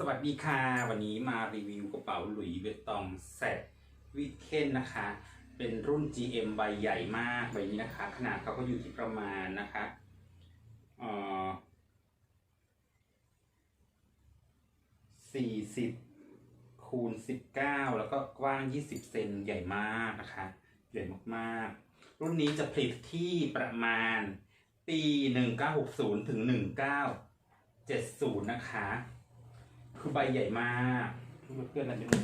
สวัสดีค่ะ วันนี้มารีวิวกระเป๋าหลุยเวตตองแซดวิเคนนะคะ เป็นรุ่น GM ใบใหญ่มากใบนี้นะคะ ขนาดเขาก็อยู่ที่ประมาณนะคะเอ่อสี่สิบคูณสิบเก้าแล้วก็กว้างยี่สิบเซนใหญ่มากนะคะ ใหญ่มากๆ รุ่นนี้จะผลิตที่ประมาณปีหนึ่งเก้าหกศูนย์ถึงหนึ่งเก้าเจ็ดศูนย์นะคะ คือใบใหญ่มากเพื่อนๆอะไรไม่รู้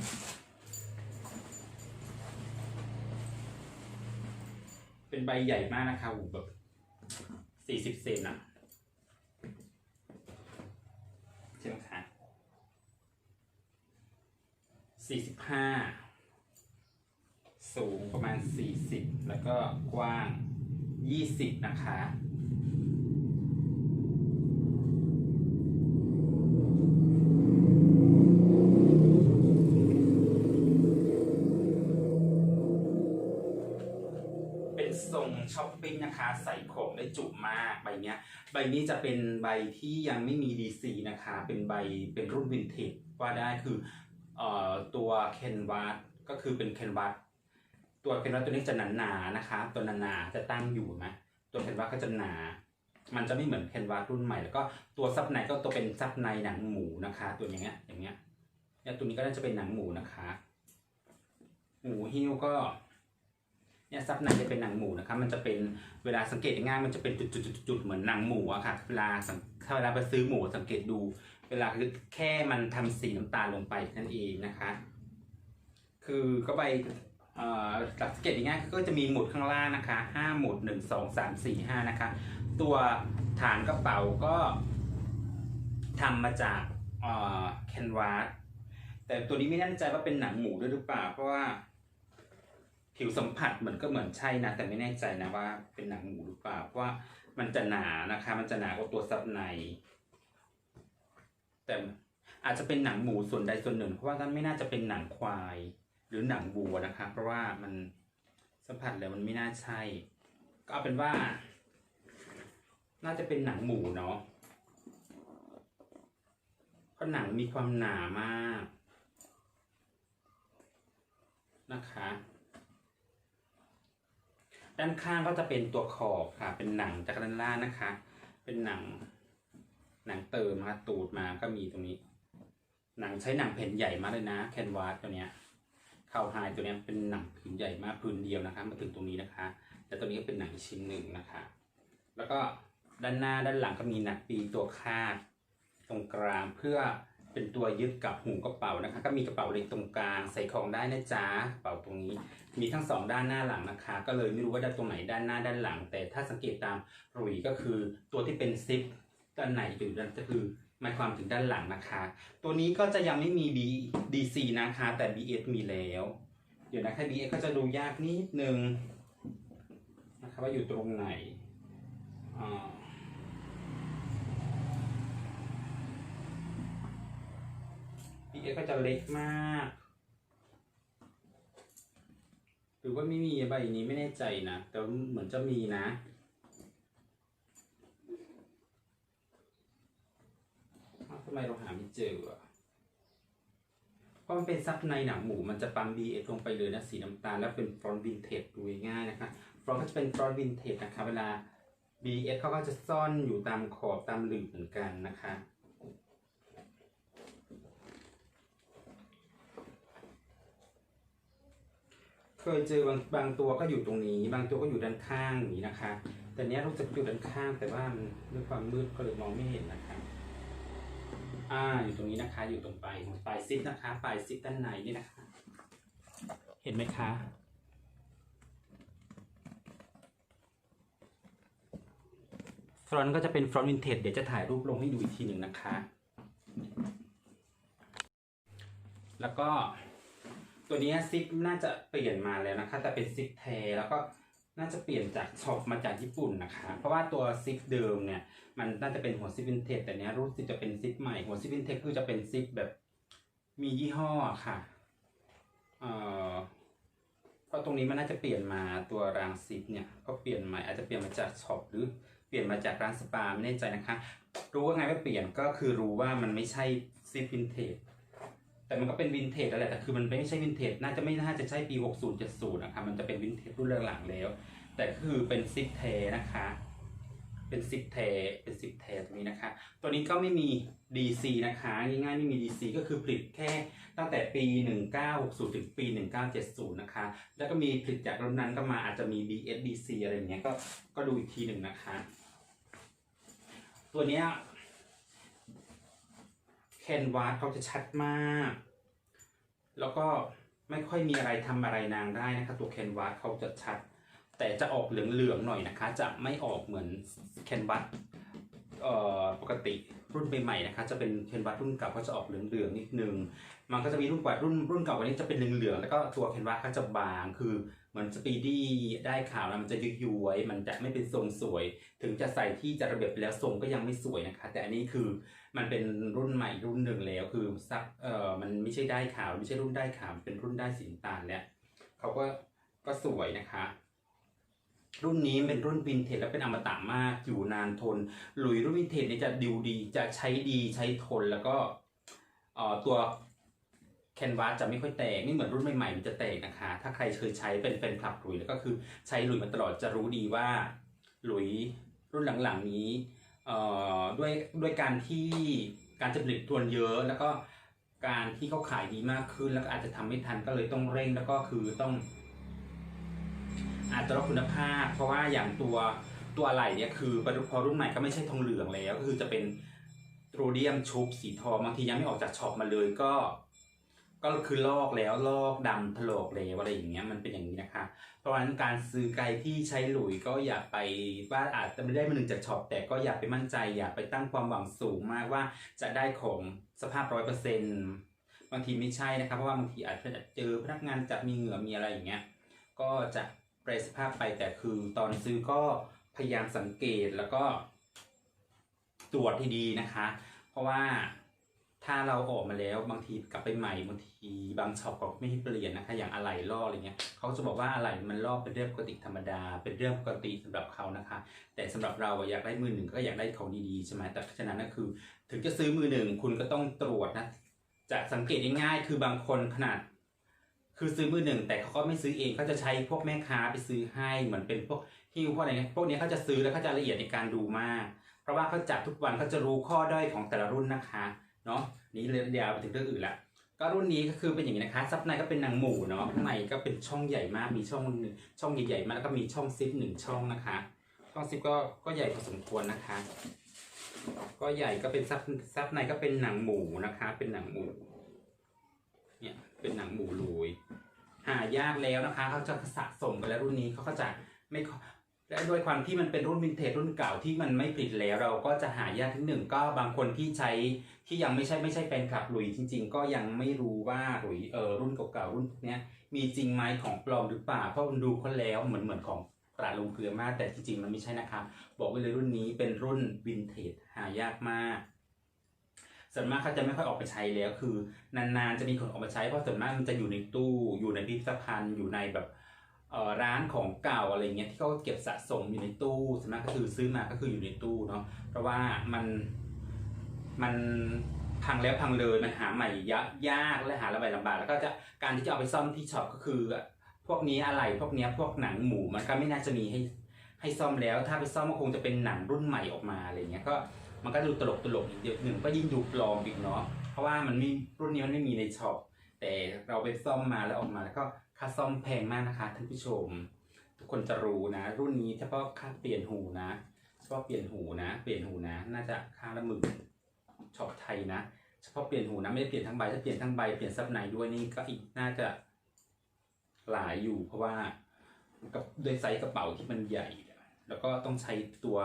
เป็นใบใหญ่มากนะคะโอ้โหแบบสี่สิบเซนอะใช่ไหมคะสี่สิบห้าสูงประมาณสี่สิบแล้วก็กว้างยี่สิบนะคะ เป็นทรงช้อปปิ้งนะคะ ใส่ของได้จุมากใบ เนี้ยใบนี้จะเป็นใบที่ยังไม่มี DC นะคะ เป็นใบเป็นรุ่นวินเทจว่าได้คือเอ่อตัวเคนวัตก็คือเป็นเคนวัตตัวเคนวัตตัวนี้จะหนาๆนะคะ ตัวหนาๆจะตั้งอยู่ไหมตัวเคนวัตก็จะหนา มันจะไม่เหมือนเคนวัตรุ่นใหม่ แล้วก็ตัวซับในก็ตัวเป็นซับในหนังหมูนะคะ ตัวอย่างเงี้ยอย่างเงี้ยเนี่ยตัวนี้ก็น่าจะเป็นหนังหมูนะคะ หมูหิ้วก็ เนี่ยซับในจะเป็นหนังหมูนะคะมันจะเป็นเวลาสังเกตง่ายมันจะเป็นจุดๆๆเหมือนหนังหมูอะค่ะ เวลาถ้าเวลาไปซื้อหมูสังเกตดู เวลาคือแค่มันทำสีน้ำตาลลงไปนั่นเองนะคะ คือก็ไปเอ่อสังเกตง่ายก็จะมีหมุดข้างล่างนะคะห้าหมุดหนึ่งสองสามสี่ห้านะคะ ตัวฐานกระเป๋าก็ทำมาจากแคนวาสแต่ตัวนี้ไม่แน่ใจว่าเป็นหนังหมูด้วยหรือเปล่า เพราะว่า ผิวสัมผัสเหมือนก็เหมือนใช่นะ แต่ไม่แน่ใจนะว่าเป็นหนังหมูหรือเปล่าเพราะว่ามันจะหนานะคะ มันจะหนากว่าตัวซับใน แต่อาจจะเป็นหนังหมูส่วนใดส่วนหนึ่ง เพราะว่าท่านไม่น่าจะเป็นหนังควาย หรือหนังวัวนะคะ เพราะว่ามันสัมผัสแล้วมันไม่น่าใช่ ก็เอาเป็นว่า น่าจะเป็นหนังหมูเนาะเพราะหนังมีความหนามากนะคะ ด้านข้างก็จะเป็นตัวขอบค่ะ เป็นหนังจากด้านล่างนะคะ เป็นหนัง หนังเติมนะคะตูดมาก็มีตรงนี้ หนังใช้หนังแผ่นใหญ่มากเลยนะแคนวาสตัวเนี้ยเข้าไฮตัวเนี้ยเป็นหนังผืนใหญ่มากผืนเดียวนะคะ มาถึงตรงนี้นะคะ แต่ตัวนี้ก็เป็นหนังชิ้นหนึ่งนะคะ แล้วก็ด้านหน้าด้านหลังก็มีหนักปีตัวคาด ตรงกลางเพื่อเป็นตัวยึดกับหูกระเป๋านะคะ ก็มีกระเป๋าเล็กตรงกลาง ใส่ของได้นะจ๊ะกระเป๋าตรงนี้ มีทั้งสองด้านหน้าหลังนะคะ ก็เลยไม่รู้ว่าด้านตรงไหนด้านหน้าด้านหลัง แต่ถ้าสังเกตตามหลุยก็คือตัวที่เป็นซิปด้านไหนอยู่ด้านก็คือหมายความถึงด้านหลังนะคะ ตัวนี้ก็จะยังไม่มี B DC นะคะ แต่ BS มีแล้ว เดี๋ยวนะคะ BS ก็จะดูยากนิดนึงนะคะว่าอยู่ตรงไหนอ่า BS ก็จะเล็กมาก หรือว่าไม่มีใบนี้ไม่แน่ใจนะ แต่เหมือนจะมีนะ ทำไมเราหาไม่เจออะเพราะมันเป็นซับในหนังหมูมันจะปั๊ม BS ลงไปเลยนะสีน้ำตาล แล้วเป็นฟรอนต์วินเทจดูง่ายนะคะฟรอนต์ก็จะเป็นฟรอนต์วินเทจนะคะเวลา BS เขาก็จะซ่อนอยู่ตามขอบตามหลืบเหมือนกันนะคะ เคยเจอบางบางตัวก็อยู่ตรงนี้ บางตัวก็อยู่ด้านข้างอย่างนี้นะคะ แต่เนี้ยรู้สึกอยู่ด้านข้างแต่ว่ามันด้วยความมืดก็เลยมองไม่เห็นนะคะอ่าอยู่ตรงนี้นะคะ อยู่ตรงปลายของปลายซิปนะคะปลายซิปด้านในนี่นะคะ เห็นไหมคะฟรอนต์ก็จะเป็นฟรอนต์วินเทจเดี๋ยวจะถ่ายรูปลงให้ดูอีกทีหนึ่งนะคะ แล้วก็ ตัวนี้ซิปน่าจะเปลี่ยนมาแล้วนะคะ แต่เป็นซิปแทแล้วก็น่าจะเปลี่ยนจากช็อปมาจากญี่ปุ่นนะคะ เพราะว่าตัวซิปเดิมเนี่ย มันน่าจะเป็นหัวซิปวินเทจแต่เนี้ยรู้สึกจะเป็นซิปใหม่หัวซิปวินเทจคือจะเป็นซิปแบบมียี่ห้อค่ะ เอ่อเพราะตรงนี้มันน่าจะเปลี่ยนมาตัวรางซิปเนี่ยก็เปลี่ยนใหม่อาจจะเปลี่ยนมาจากช็อปหรือเปลี่ยนมาจากร้านสปาไม่แน่ใจนะคะ รู้ว่าไงว่าเปลี่ยนก็คือรู้ว่ามันไม่ใช่ซิปวินเทจ แต่มันก็เป็นวินเทจแล้วแหละแต่คือมันไม่ใช่วินเทจน่าจะไม่น่าจะใช่ปี 60 70นะคะมันจะเป็นวินเทจรุ่นหลังๆแล้ว แต่คือเป็นซิปเทนะคะ เป็นซิปเทเป็นซิปเทตรงนี้นะคะ ตัวนี้ก็ไม่มี DC นะคะง่ายๆไม่มี DC ก็คือผลิตแค่ตั้งแต่ปี 1960 ถึงปี 1970 นะคะ แล้วก็มีผลิตจากรุ่นนั้นก็มาอาจจะมี BS DC อะไรอย่างเงี้ยก็ก็ดูอีกทีหนึ่งนะคะ ตัวเนี้ย แคนวาสเขาจะชัดมาก แล้วก็ไม่ค่อยมีอะไรทำอะไรนางได้นะคะ ตัวแคนวาสเขาจะชัด แต่จะออกเหลืองๆหน่อยนะคะ จะไม่ออกเหมือนแคนวาสเอ่อ ปกติรุ่นใหม่ๆนะคะจะเป็นแคนวาสรุ่นเก่าก็จะออกเหลืองๆนิดนึง มันก็จะมีรุ่นกว่ารุ่นรุ่นเก่ากว่านี้จะเป็นเหลืองๆแล้วก็ตัวแคนวาสก็จะบางคือเหมือนสปีดี้ได้ข่าวนะมันจะยุยย้วยมันจะไม่เป็นทรงสวย ถึงจะใส่ที่จะระเบียบไปแล้วทรงก็ยังไม่สวยนะคะ แต่อันนี้คือมันเป็นรุ่นใหม่รุ่นหนึ่งแล้วคือซักเอ่อมันไม่ใช่ได้ขาวไม่ใช่รุ่นได้ขาวเป็นรุ่นได้สีน้ำตาลแล้วเขาก็ก็สวยนะคะ รุ่นนี้เป็นรุ่นวินเทจและเป็นอมตะมากอยู่นานทน หลุยรุ่นวินเทจเนี่ยจะดิวดีจะใช้ดีใช้ทนแล้วก็เอ่อตัวแคนวาสจะไม่ค่อยแตกไม่เหมือนรุ่นใหม่ๆมันจะแตกนะคะ ถ้าใครเคยใช้เป็นเป็นคลับหลุยแล้วก็คือใช้หลุยมาตลอดจะรู้ดีว่า หลุยรุ่นหลังๆนี้เอ่อด้วยด้วยการที่การจะผลิตทวนเยอะแล้วก็การที่เขาขายดีมากขึ้นแล้วก็อาจจะทำไม่ทันก็เลยต้องเร่งแล้วก็คือต้อง อาจจะลดคุณภาพ เพราะว่าอย่างตัวตัวอะไหล่เนี่ยคือพอรุ่นใหม่ก็ไม่ใช่ทองเหลืองแล้ว ก็คือจะเป็นโรเดียมชุบสีทองบางทียังไม่ออกจากช็อปมาเลยก็ ก็คือลอกแล้วลอกดำถลอกแล้วอะไรอย่างเงี้ยมันเป็นอย่างนี้นะคะ เพราะฉะนั้นการซื้อไกลที่ใช้หลุยก็อย่าไปว่าอาจจะไม่ได้มาหนึ่งจากช็อปแต่ก็อย่าไปมั่นใจอย่าไปตั้งความหวังสูงมากว่าจะได้ของสภาพร้อยเปอร์เซ็นต์บางทีไม่ใช่นะครับเพราะว่าบางทีอาจจะเจอพนักงานจับมีเหงื่อมีอะไรอย่างเงี้ยก็จะ แปรสภาพไปแต่คือตอนซื้อก็พยายามสังเกตแล้วก็ตรวจให้ดีนะคะ เพราะว่าถ้าเราออกมาแล้วบางทีกลับไปใหม่บางทีบางช็อปก็ไม่ให้เปลี่ยนนะคะ อย่างอะไหล่ลอกอะไรเงี้ยเขาจะบอกว่าอะไหล่มันลอกเป็นเรื่องปกติธรรมดา เป็นเรื่องปกติสำหรับเขานะคะ แต่สำหรับเราอะอยากได้มือหนึ่งก็อยากได้ของดีๆใช่ไหมแต่ฉะนั้นก็คือ ถึงจะซื้อมือหนึ่งคุณก็ต้องตรวจนะจะสังเกตง่ายๆคือบางคนขนาด คือซื้อมือหนึ่งแต่เขาก็ไม่ซื้อเองเขาจะใช้พวกแม่ค้าไปซื้อให้เหมือนเป็นพวกฮิ้วพวกอะไรเงี้ยพวกนี้เขาจะซื้อแล้วเขาจะละเอียดในการดูมาก เพราะว่าเขาจับทุกวันเขาจะรู้ข้อด้อยของแต่ละรุ่นนะคะเนาะนี่เรียนยาวไปถึงเรื่องอื่นละก็รุ่นนี้ก็คือเป็นอย่างนี้นะคะซับในก็เป็นหนังหมูเนาะข้างในก็เป็นช่องใหญ่มากมีช่องหนึ่งช่องใหญ่ๆมากแล้วก็มีช่องซิปหนึ่งช่องนะคะ ช่องซิปก็ก็ใหญ่พอสมควรนะคะ ก็ใหญ่ก็เป็นซับซับในก็เป็นหนังหมูนะคะ เป็นหนังหมู เป็นหนังหมูลุยหายากแล้วนะคะเขาจะสะสมไปแล้วรุ่นนี้เขาก็จะไม่และด้วยความที่มันเป็นรุ่นวินเทจรุ่นเก่าที่มันไม่ผลิตแล้ว เราก็จะหายากที่หนึ่งก็บางคนที่ใช้ที่ยังไม่ใช่ไม่ใช่แฟนคลับหลุยจริง ๆ ก็ยังไม่รู้ว่าหลุยเออรุ่นเก่าๆรุ่นพวกเนี้ยมีจริงไหมของปลอมหรือเปล่าเพราะมันดูเขาแล้วเหมือนเหมือนของตราลงเกลือมากแต่จริงๆมันไม่ใช่นะคะบอกไว้เลยรุ่นนี้เป็นรุ่นวินเทจหายากมาก ส่วนมากเขาจะไม่ค่อยออกไปใช้แล้ว คือนานๆจะมีคนออกมาใช้เพราะส่วนมากมันจะอยู่ในตู้อยู่ในพิพิธภัณฑ์อยู่ในแบบเออร้านของเก่าอะไรเงี้ยที่เขาเก็บสะสมอยู่ในตู้ส่วนมากก็คือซื้อมาก็คืออยู่ในตู้เนาะเพราะว่ามันมันพังแล้วพังเลยมันหาใหม่ยากยากและหาระบายลำบากแล้วก็จะการที่จะเอาไปซ่อมที่ช็อปก็คือ พวกนี้อะไรพวกนี้พวกหนังหมูมันก็ไม่น่าจะมีให้ให้ซ่อมแล้ว ถ้าไปซ่อมก็คงจะเป็นหนังรุ่นใหม่ออกมาอะไรเงี้ยก็ มันก็ดูตลกตลกอีกเดียวหนึ่งก็ยิ่งดูปลอมอีกเนาะเพราะว่ามันไม่รุ่นนี้มันไม่มีในช็อปแต่เราไปซ่อมมาแล้วออกมาแล้วก็ค่าซ่อมแพงมากนะคะท่านผู้ชม ทุกคนจะรู้นะ รุ่นนี้เฉพาะค่าเปลี่ยนหูนะเฉพาะเปลี่ยนหูนะ เปลี่ยนหูนะ น่าจะค่าละหมื่นช็อปไทยนะเฉพาะเปลี่ยนหูนะไม่ได้เปลี่ยนทั้งใบถ้าเปลี่ยนทั้งใบเปลี่ยนซับในด้วยนี่ก็อีกน่าจะหลายอยู่ เพราะว่ากับด้วยไซส์กระเป๋าที่มันใหญ่ แล้วก็ต้องใช้ตัว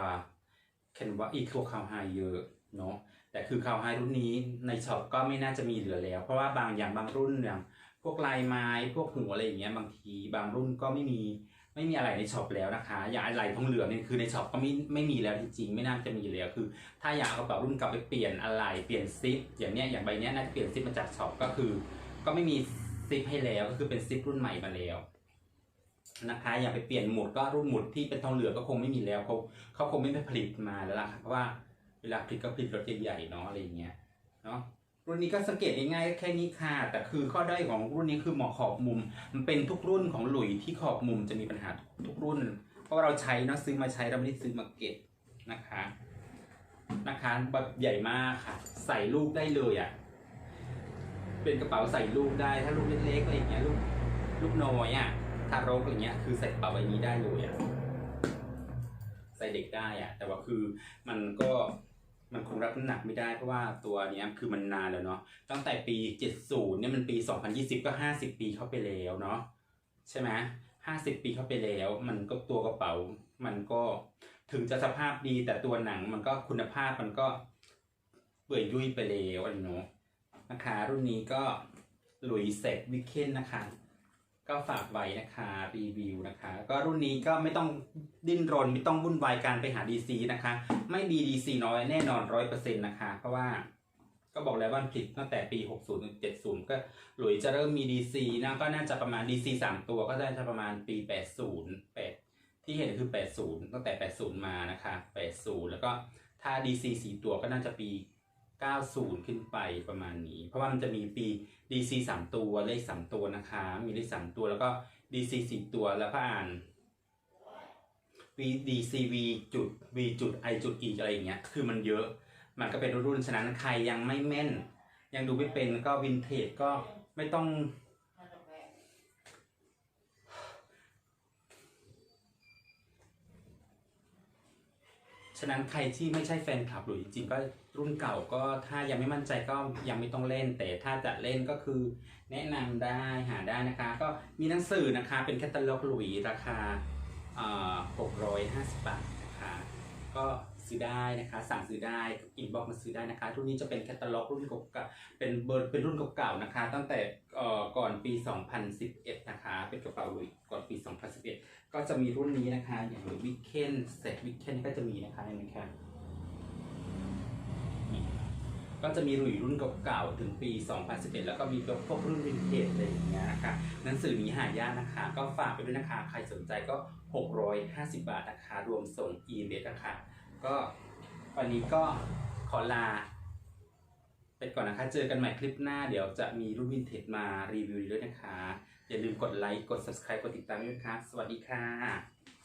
แคนว่าอีกตัวคาวไฮเยอะเนาะแต่คือคาวไฮรุ่นนี้ในช็อปก็ไม่น่าจะมีเหลือแล้ว เพราะว่าบางอย่างบางรุ่นอย่างพวกลายไม้พวกหูอะไรอย่างเงี้ยบางทีบางรุ่นก็ไม่มีไม่มีอะไรในช็อปแล้วนะคะ อย่างอะไรทองเหลืองเนี่ยคือในช็อปก็ไม่ไม่มีแล้วจริงๆไม่น่าจะมีแล้วคือ ถ้าอยากเอากระเป๋ารุ่นเก่าไปเปลี่ยนอะไรเปลี่ยนซิปอย่างเนี้ยอย่างใบเนี้ยน่าจะเปลี่ยนซิปมาจากช็อปก็คือ ก็ไม่มีซิปให้แล้วก็คือเป็นซิปรุ่นใหม่มาแล้ว นะคะอย่าไปเปลี่ยนหมุดก็รุ่นหมุดที่เป็นทองเหลืองก็คงไม่มีแล้วเขาเขาคงไม่ไปผลิตมาแล้วล่ะเพราะว่าเวลาผลิตก็ผลิตรถใหญ่ๆเนาะอะไรเงี้ยเนาะรุ่นนี้ก็สังเกตง่ายๆแค่นี้ค่ะ แต่คือข้อด้อยของรุ่นนี้คือหมอขอบมุม มันเป็นทุกรุ่นของหลุยที่ขอบมุมจะมีปัญหาทุกรุ่น เพราะเราใช้เนอะซื้อมาใช้เราไม่ได้ซื้อมาเก็บนะคะนะคะแบบใหญ่มากค่ะ ใส่ลูกได้เลยอะเป็นกระเป๋าใส่ลูกได้ถ้าลูกเล็กๆอะไรอย่างเงี้ยลูกลูกน้อยอะ ทารกอย่างเงี้ยคือใส่กระเป๋าใบนี้ได้เลยอะใส่เด็กได้อะแต่ว่าคือมันก็มันคงรับน้ำหนักไม่ได้เพราะว่าตัวเนี้ยคือมันนานแล้วเนาะตั้งแต่ปี 70เนี่ยมันปี 2020 ก็ 50 ปีเข้าไปแล้วเนาะใช่ไหม50ปีเข้าไปแล้ว มันก็ตัวกระเป๋า มันก็ถึงจะสภาพดีแต่ตัวหนังมันก็คุณภาพมันก็เปื่อยยุ่ยไปแล้วอะไรเนาะนะคะ รุ่นนี้ก็หลุยเซ็ตวิกเคนนะคะ ก็ฝากไว้นะคะรีวิวนะคะ ก็รุ่นนี้ก็ไม่ต้องดิ้นรนไม่ต้องวุ่นวายการไปหา DC นะคะ ไม่มี DC น้อยแน่นอนร้อยเปอร์เซ็นต์นะคะ เพราะว่าก็บอกแล้วว่าผลิตตั้งแต่ปี 60ถึง70 ก็หลุยจะเริ่มมี DC นะก็น่าจะประมาณ DC 3 ตัวก็น่าจะประมาณปี 80 8 ที่เห็นคือ 80 ตั้งแต่ 80 มานะคะ 80 แล้วก็ถ้า DC 4 ตัวก็น่าจะปี 90 ขึ้นไปประมาณนี้ เพราะว่ามันจะมีปี DC 3 ตัวเลข 3 ตัวนะคะ มีเลข 3 ตัวแล้วก็ DC 4ตัวแล้วก็อ่าน V DCV จุด V จุด I จุด E อะไรอย่างเงี้ย คือมันเยอะ มันก็เป็นรุ่นๆฉะนั้นใครยังไม่แม่น ยังดูไม่เป็นก็วินเทจก็ไม่ต้อง ฉะนั้นใครที่ไม่ใช่แฟนคลับหรือจริงๆก็ รุ่นเก่าก็ถ้ายังไม่มั่นใจก็ยังไม่ต้องเล่น แต่ถ้าจะเล่นก็คือแนะนำได้หาได้นะคะ ก็มีหนังสือนะคะเป็นแคตตาล็อกหลุยราคาเอ่อ650บาทนะคะก็ซื้อได้นะคะ สั่งซื้อได้อินบ็อกมาซื้อได้นะคะ รุ่นนี้จะเป็นแคตตาล็อกรุ่นเก่าเป็นเบอร์เป็นรุ่นเก่าๆนะคะ ตั้งแต่ก่อนปี 2011 นะคะ เป็นกระเป๋าหลุยก่อนปี 2011 ก็จะมีรุ่นนี้นะคะ อย่างวิกเคนเซตวิกเคนก็จะมีนะคะเห็นไหมคะ ก็จะมีหลุยรุ่นเก่าๆถึงปี 2011 แล้วก็มีพวกรุ่นวินเทจอะไรอย่างเงี้ยนะคะหนังสือนี้หายากนะคะ ก็ฝากไปด้วยนะคะ ใครสนใจก็ 650 บาทนะคะ รวมส่ง e m a i l นะคะ ก็วันนี้ก็ขอลาไปก่อนนะคะ เจอกันใหม่คลิปหน้า เดี๋ยวจะมีรุ่นวินเทจมารีวิวด้วยนะคะ อย่าลืมกดไลค์ กด subscribe กดติดตามด้วยนะคะ สวัสดีค่ะ